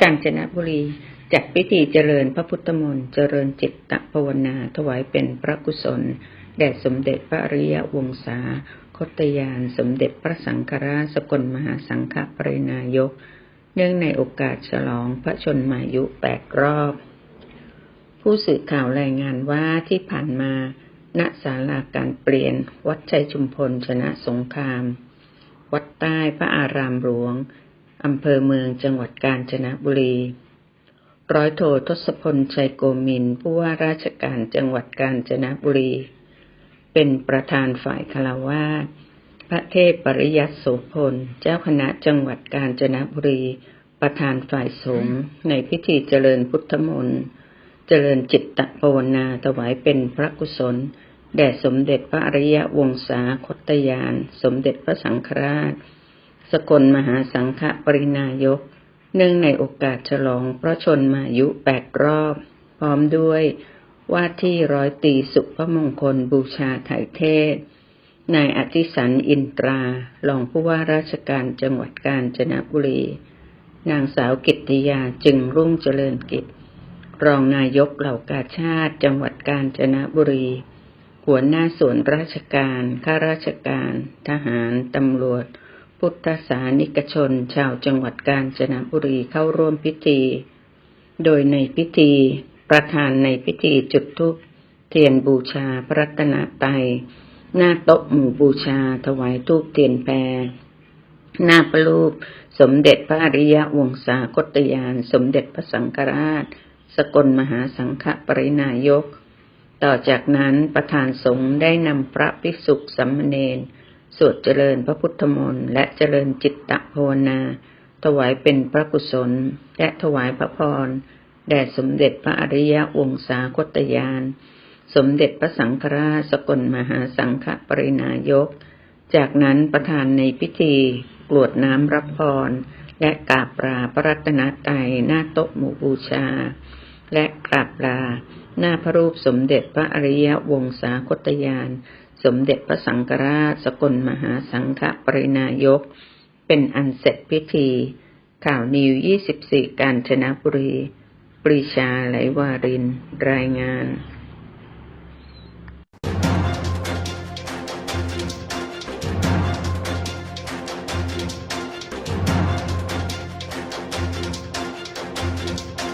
กาญจนบุรีจัดพิธีเจริญพระพุทธมนต์เจริญจิตตภาวนาถวายเป็นพระกุศล แด่สมเด็จพระอริยวงศาคตยานสมเด็จพระสังฆราชสกลมหาสังฆปรินายก เนื่องในโอกาสฉลองพระชนมายุแปดรอบ ผู้สื่อข่าวรายงานว่าที่ผ่านมาณศาลาการเปลี่ยน วัดชัยชุมพลชนะสงคราม วัดใต้พระอารามหลวง อำเภอเมืองจังหวัดกาญจนบุรี ร้อยโททศพลชัยโกมินผู้ว่าราชการจังหวัดกาญจนบุรี เป็นประธานฝ่ายคารวาสพระเทพปริยัติโสพล เจ้าคณะจังหวัดกาญจนบุรี ประธานฝ่ายสงฆ์ในพิธีเจริญพุทธมนต์เจริญจิตตภาวนาถวายเป็นพระกุศล แด่สมเด็จพระอริยวงศาคตยาน สมเด็จพระสังฆราช สกลมหาสังฆปรินายก เนื่องในโอกาสฉลองพระชนมายุแปดรอบ พร้อมด้วยว่าที่ร้อยตีสุภมงคลบูชาถ่ายเทศ นายอธิสันอินตรารองผู้ว่าราชการจังหวัดกาญจนบุรี นางสาวกิตติยาจึงรุ่งเจริญกิจ รองนายกเหล่ากาชาติจังหวัดกาญจนบุรี หัวหน้าส่วนราชการ ข้าราชการ ทหาร ตำรวจ พุทธศานิกชนชาวจังหวัดกาญจนบุรีเข้าร่วมพิธี โดยในพิธี ประธานในพิธีจุดธูปเทียนบูชาพระตนตรัยหน้าโต๊ะหมู่บูชาถวายธูปเทียนแพรหน้าประรูปสมเด็จพระอริยวงศาคตยาน สมเด็จพระสังฆราช สกลมหาสังฆปรินายก ต่อจากนั้นประธานสงฆ์ได้นำพระภิกษุสัมมเนน สวดเจริญพระพุทธมนต์และเจริญจิตตภาวนา ถวายเป็นพระกุศล และถวายพระพรแด่สมเด็จพระอริยวงศาคตยาน สมเด็จพระสังฆราชสกลมหาสังฆปรินายก จากนั้นประธานในพิธีกรวดน้ำรับพร และกราบลาพระรัตนตรัยหน้าโต๊ะหมู่บูชา และกราบลาหน้าพระรูปสมเด็จพระอริยวงศาคตยาน สมเด็จพระสังฆราชสกลมหาสังฆปรินายก เป็นอันเสร็จพิธี ข่าวนิว 24 การชนะบุรี ปรีชาไหลวาริน รายงาน